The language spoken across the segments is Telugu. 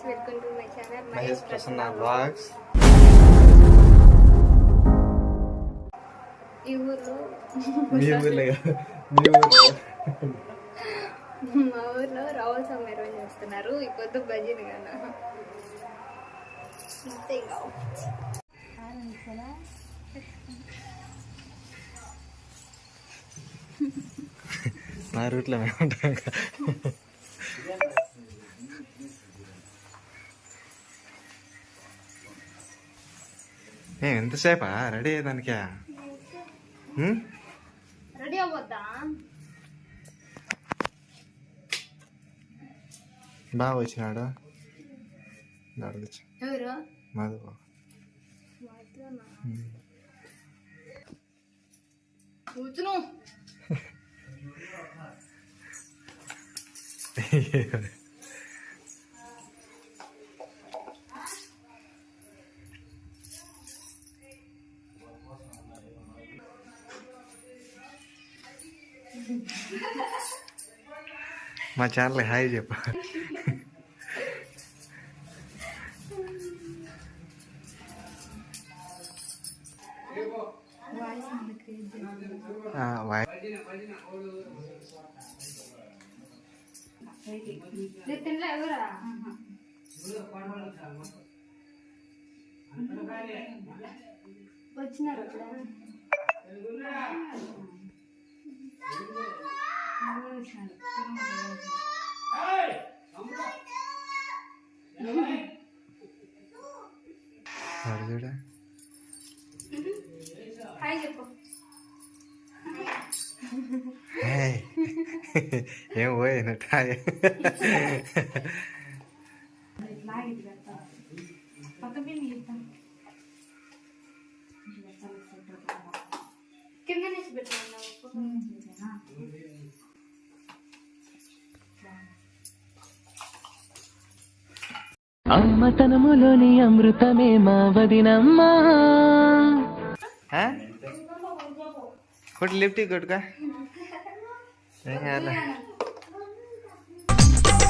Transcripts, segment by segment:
Guys welcome to my channel Mahesh Prasanna blogs ఈ ఊర్లో మీ ఊర్లో మీ ఊర్లో మా ఊర్లో రావుల సమయం చేస్తున్నారు. ఈ భజన కదా రూట్లో మేము ఉంటాం ఎంతసేపా రెడీ అయ్యేదానికా? రెడీ అవ్వద్దా? బాగా వచ్చినాడు? ఎవరు? మధు కూర్చును. మా ఛానల్ హాయ్ చెప్ప. ఆ, వాయ్. వచ్చినారు ఏం పోయినట్టు హాయ్ కింద నుంచి పెట్టుకున్నావు అమ్మతనములోని అమృతమే మా వదినమ్మా? కొట్టు లిఫ్ట్ కాదు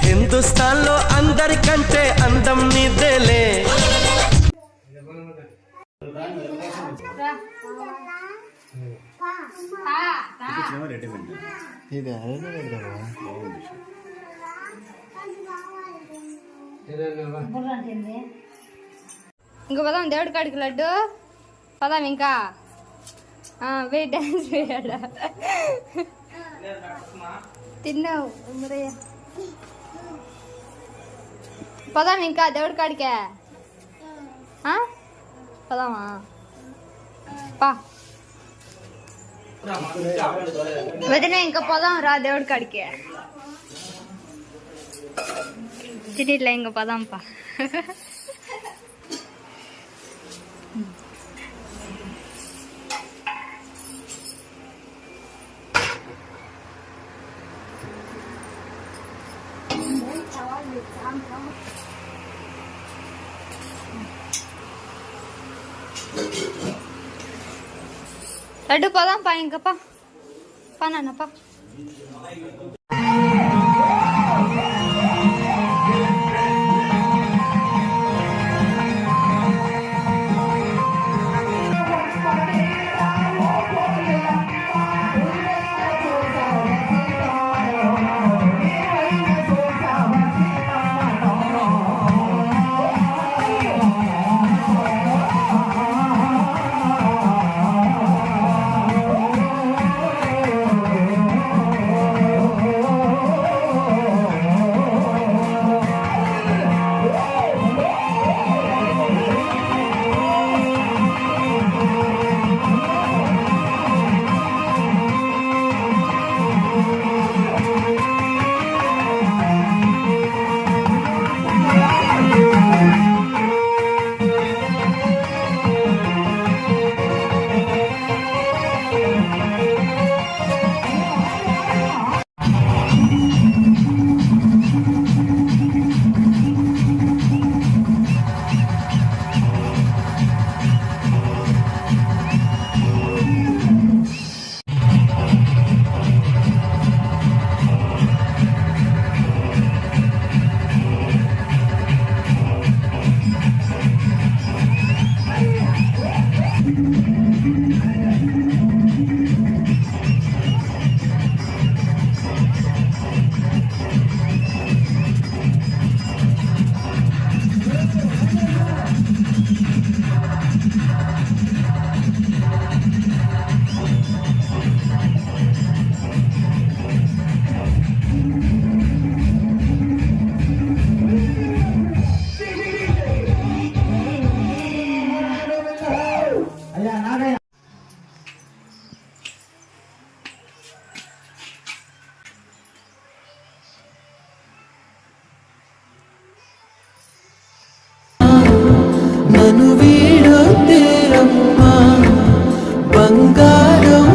హిందుస్థాన్లో అందరికంటే అందం నీదేలే. ఇది అదే పెడతావా ఇంకా పదాం దేవుడి కాడికి లడ్డు పదాం ఇంకా వే డాన్స్ వేయాడా తిన్నావు ఉమ్మరయ్య పదాం ఇంకా దేవుడి కాడికే ఆ? పదామా పా వదిన ఇంకా పదాం రా దేవుడి కాడికి తిరిగిట్లా ఇంకా పదాం పా లడ్డు పదాం పా నన్ను వీడొద్దే అమ్మా బంగారం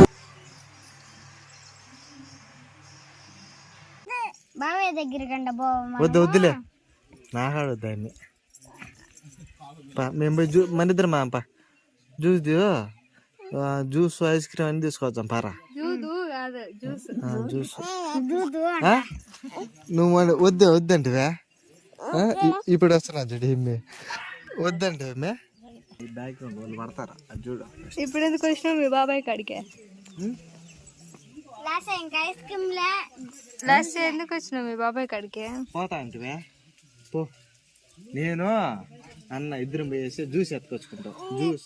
బాబాయ్ బో వద్దు వద్దులే. నాకాడు దాన్ని. పా మేము పోయి జ్యూ మన ఇద్దరం మా పా. జ్యూస్ దియో జ్యూస్ ఐస్ క్రీమ్ అన్ని తీసుకొచ్చాం పారా. జ్యూస్? నువ్వు వద్దు వద్దంటివే? ఇప్పుడు వస్తున్నా చూడు ఏమి వద్దంటే బ్యాక్గ్రౌండ్ వాళ్ళు పడతారా? అది చూడు. ఇప్పుడు ఎందుకు వచ్చినావు? మీ బాబాయ్ కాడికే. లాస్ట్ ఎందుకు వచ్చినావు? మీ బాబాయ్ కాడికే. పోతా అంటివే పో. నేను అన్న ఇద్దరం పోయేసి జ్యూస్ ఎత్తుకొచ్చుకుంటాం. జ్యూస్?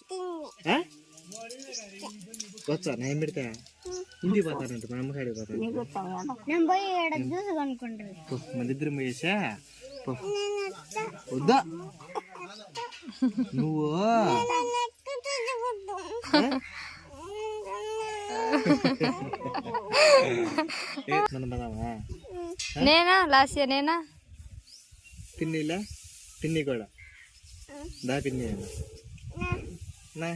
వచ్చా? నేను పెడితే. ఇంటికి పోతానంట మా అమ్మకాడికి పోతాను మన ఇద్దరం పోయేసా పో. వద్దా? నువ్వు? నేనా? లాస్ట్ ఇయర్ నేనా? పిన్నిలా? పిన్ని కూడా. దా పిన్ని. నా?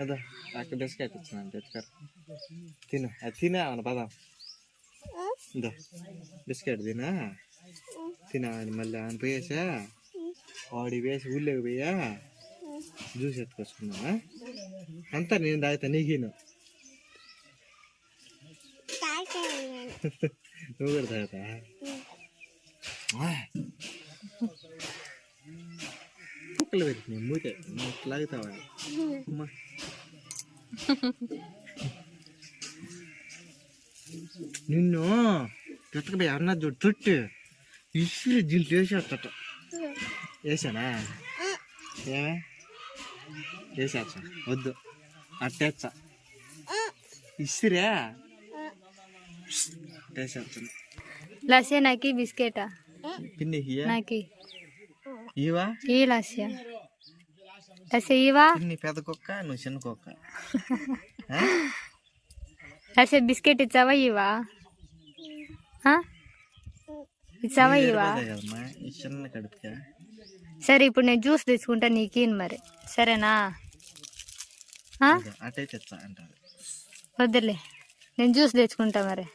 అదా అక్కడ బిస్కెట్ ఇచ్చిన తెచ్చుకారు తిను. అది తినే అవును పదాం. ఇదో. బిస్కెట్ తినా? తినాలని మళ్ళీ ఆయన పోయేసా ఆడి వేసి ఊళ్ళోకి పోయా? జ్యూస్ ఎత్తుకొచ్చుకున్నా అంతా నేను తాగుతా నీకు నువ్వు కూడా తాగుతా? కుక్కలు పెట్టినాయి మూతే లాగుతావా? అమ్మా. నిన్ను తిట్టకపోయి అన్న చుట్టు. ఇసురు దీంట్లో వేసానా? ఏమే? వేసేచ్చా వద్దు. అట్టేచ్చా ఇసురే వేసేస్తాను నాకి బిస్కెటా? పిన్ని నాకి. ఇవా ఈ లాస్ట్ లాస్ట్ ఇవా పిన్ని పెద్ద కుక్క నువ్వు చిన్న కుక్క. ఆ? లాస్ట్ బిస్కెట్ ఇచ్చావా ఇవా? ఇచ్చావా ఇవా చిన్న కడుపుకా. సరే ఇప్పుడు నేను జ్యూస్ తెచ్చుకుంటా నీకు మరి? సరేనా? వద్దులే నేను జ్యూస్ తెచ్చుకుంటా మరి.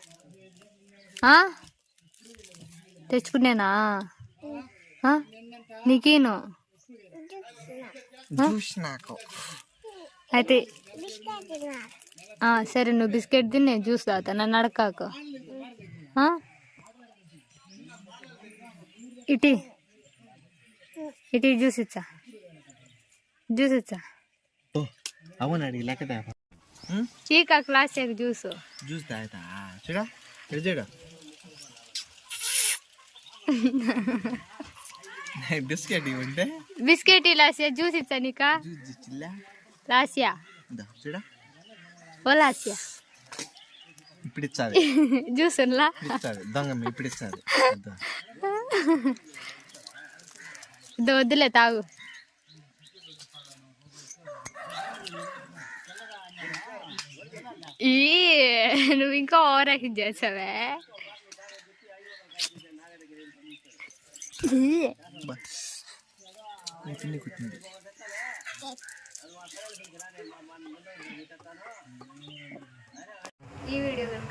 ఆ? తెచ్చుకునేనా ఆ? నీకేను? అయితే సరే నువ్వు బిస్కెట్ తిని నేను జ్యూస్ తాగుతా నన్ను అడకాకు ఆ? ఇటీ. ఇటీ జ్యూస్ ఇచ్చా. జ్యూస్ ఇచ్చా. అవును అడిగి తాప చీకా క్లాస్ జ్యూస్. జ్యూస్ తాగుతా. చూడా చూడు బిస్కెట్ ఇవ్వంటే బిస్కెట్ లాసియా జ్యూస్ ఇచ్చా నీకా? లాసియా చూడా. ఓ లాసియా ఇప్పుడు ఇచ్చాది జ్యూస్ ఇచ్చాది దొంగమ్మ ఇప్పుడు ఇచ్చాది ఇది వద్దులే తాగు. ఈ నువ్వు ఇంకా ఓవర్ యాక్షన్ చేసావే ఈ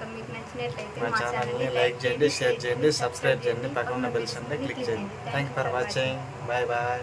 కనుక మీకు నచ్చినట్లయితే మా ఛానల్ని లైక్ చేయండి షేర్ చేయండి సబ్స్క్రైబ్ చేయండి పక్కన ఉన్న బెల్స్ క్లిక్ చేయండి. Thank you for watching bye bye